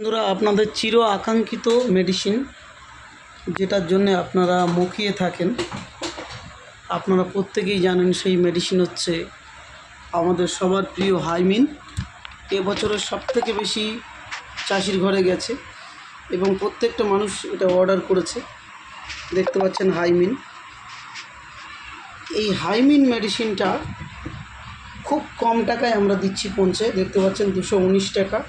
বন্ধুরা, আপনাদের চির আকাঙ্ক্ষিত মেডিসিন যেটার জন্য আপনারা মুখিয়ে থাকেন। আপনারা প্রত্যেকেই জানেন সেই মেডিসিন হচ্ছে আমাদের সবার প্রিয় হাইমিন এবছরের সব থেকে বেশি চাষির ঘরে গেছে এবং প্রত্যেকটা মানুষ এটা অর্ডার করেছে। দেখতে পাচ্ছেন হাইমিন এই হাইমিন মেডিসিনটা খুব কম টাকায় আমরা দিচ্ছি পৌঁছে। দেখতে পাচ্ছেন দুশো টাকা।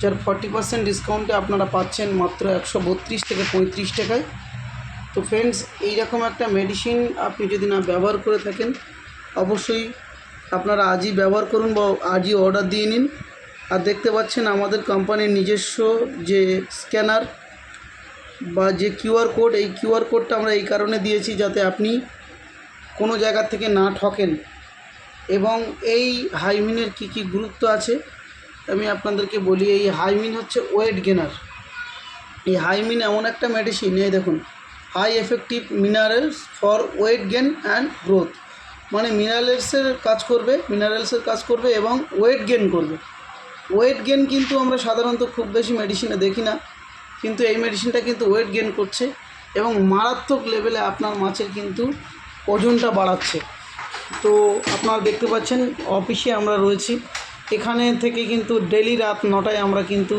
যার ফর্টি পার্সেন্ট ডিসকাউন্টে আপনারা পাচ্ছেন মাত্র একশো বত্রিশ থেকে পঁয়ত্রিশ টাকায়। তো ফ্রেন্ডস এইরকম একটা মেডিসিন আপনি যদি না ব্যবহার করে থাকেন, অবশ্যই আপনারা আজই ব্যবহার করুন বা আজই অর্ডার দিয়ে নিন। আর দেখতে পাচ্ছেন আমাদের কোম্পানির নিজস্ব যে স্ক্যানার বা যে কিউআর কোড এই কিউআর কোডটা আমরা এই কারণে দিয়েছি যাতে আপনি কোনো জায়গা থেকে না ঠকেন। এবং এই হাইমিনের কি কি গুরুত্ব আছে আমি আপনাদেরকে বলি, এই হাইমিন হচ্ছে ওয়েট গেনার এই হাইমিন এমন একটা মেডিসিন এই দেখুন high effective minerals for weight gain and growth মানে মিনারেলসের কাজ করবে মিনারেলসের কাজ করবে এবং ওয়েট গেন করবে। ওয়েট গেন কিন্তু আমরা সাধারণত খুব বেশি মেডিসিনে দেখি না, কিন্তু এই মেডিসিনটা কিন্তু ওয়েট গেন করছে এবং মারাত্মক লেভেলে আপনার মাছের কিন্তু ওজনটা বাড়াচ্ছে। তো আপনারা দেখতে পাচ্ছেন অফিসে আমরা রয়েছি। এখানে থেকে কিন্তু ডেলি রাত নটায় আমরা কিন্তু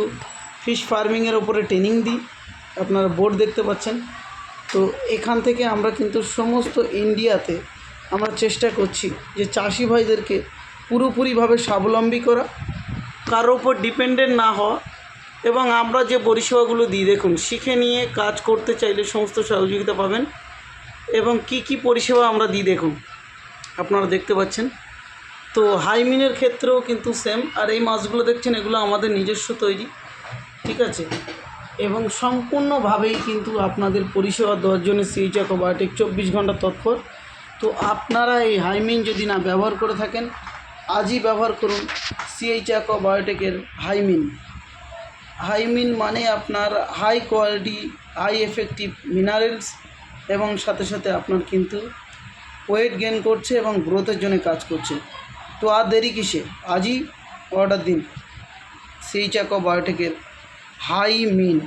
ফিশ ফার্মিংয়ের ওপরে ট্রেনিং দিই। আপনারা বোর্ড দেখতে পাচ্ছেন। তো এখান থেকে আমরা কিন্তু সমস্ত ইন্ডিয়াতে আমরা চেষ্টা করছি যে চাষি ভাইদেরকে পুরোপুরিভাবে স্বাবলম্বী করা কারোর ওপর ডিপেন্ডেন্ট না হওয়া এবং আমরা যে পরিষেবাগুলো দিই, দেখুন, শিখে নিয়ে কাজ করতে চাইলে সমস্ত সহযোগিতা পাবেন এবং কি কি পরিষেবা আমরা দিই, দেখুন, আপনারা দেখতে পাচ্ছেন। তো হাইমিনের ক্ষেত্রেও কিন্তু সেম আর এই মাছগুলো দেখছেন, এগুলো আমাদের নিজস্ব তৈরি, ঠিক আছে? এবং সম্পূর্ণভাবেই কিন্তু আপনাদের পরিষেবা দেওয়ার জন্য সিএইচ অ্যাকোবায়োটিক চব্বিশ ঘণ্টা তৎপর। তো আপনারা এই হাইমিন যদি না ব্যবহার করে থাকেন, আজই ব্যবহার করুন সিএইচ অ্যাকোবায়োটিকের হাইমিন। হাইমিন মানে আপনার high quality high effective minerals এবং সাথে সাথে আপনার কিন্তু ওয়েট গেন করছে এবং গ্রোথের জন্য কাজ করছে। তো আর দেরি কিসে? আজই অর্ডার দিন। সেই চাকো বায়োটেকের হাই মিন